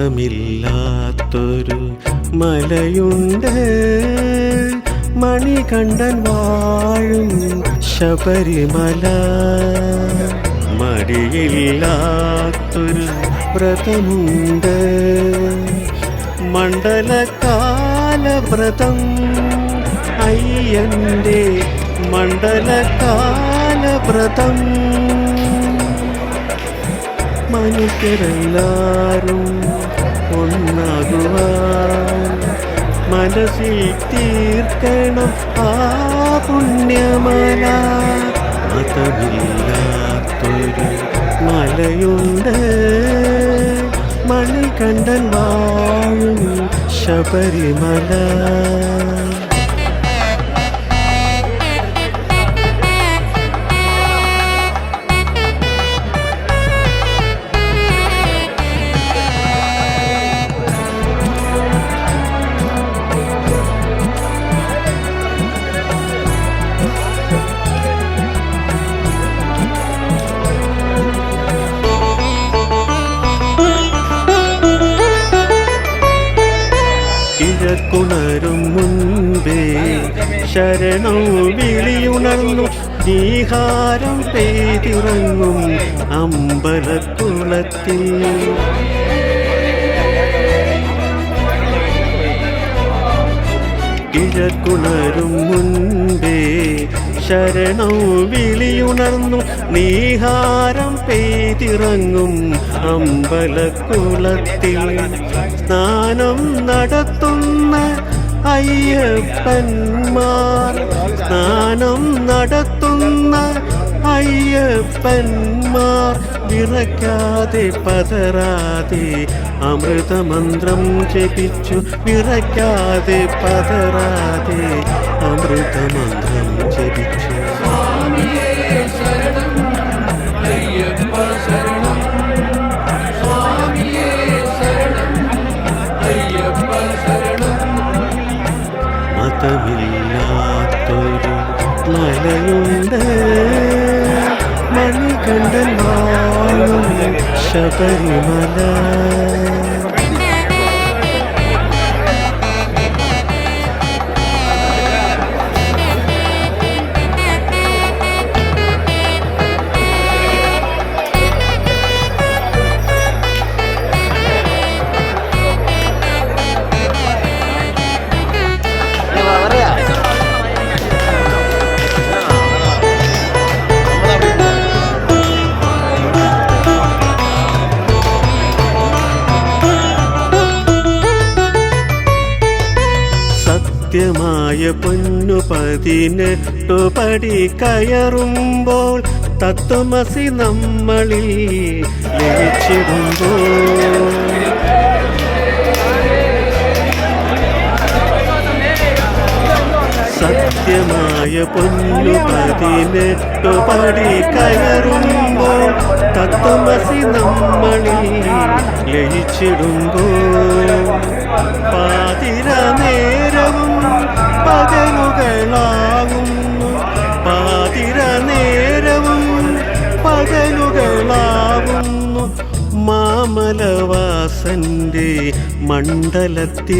മതമില്ലാത്തൊരു മലയുണ്ട്. മണികണ്ഠൻ വാഴും ശബരിമല. മടിയില്ലാത്തൊരു വ്രതമുണ്ട്. മണ്ഡലകാല വ്രതം അയ്യന്റെ മണ്ഡലകാല വ്രതം മനുഷ്യരെല്ലാരും മനസ്സിൽ തീർക്കണം ആ പുണ്യമല. മതമില്ലാത്തൊരു മലയുണ്ട്. മണികണ്ഠൻ വാഴും ശബരിമല. കിഴക്കുണരും മുൻപേ ശരണം വിളിയുണർന്നു. നീഹാരം പെയ്തിറങ്ങും അമ്പലക്കുളത്തിൽ കിഴക്കുണരും മുൻപേ ശരണം വിളിയുണർന്നു നീഹാരം പെയ്തിറങ്ങും അമ്പലക്കുളത്തിൽ. സ്നാനം നടത്തുന്ന അയ്യപ്പന്മാർ സ്നാനം നടത്തുന്ന അയ്യപ്പന്മാർ വിറയ്ക്കാതെ പതരാതെ അമൃതമന്ത്രം ജപിച്ചു വിറയ്ക്കാതെ പതരാതെ അമൃതമന്ത്രം ജപിച്ചു. മതമില്ലാത്തൊരു മലയുണ്ട് മണികണ്ഠൻ വാഴും ശബരിമല സത്യമായ പൊന്നു പതിനെട്ടു പടി കയറുമ്പോൾ തത്വമസി നമ്മളിൽ ലയിച്ചിടുമ്പോൾ സത്യമായ പൊന്നു പതിനെട്ടു പടി കയറുമ്പോൾ തത്വമസി നമ്മളിൽ ലയിച്ചിടുമ്പോൾ മാമലവാസന്റെ മണ്ഡലത്തിൽ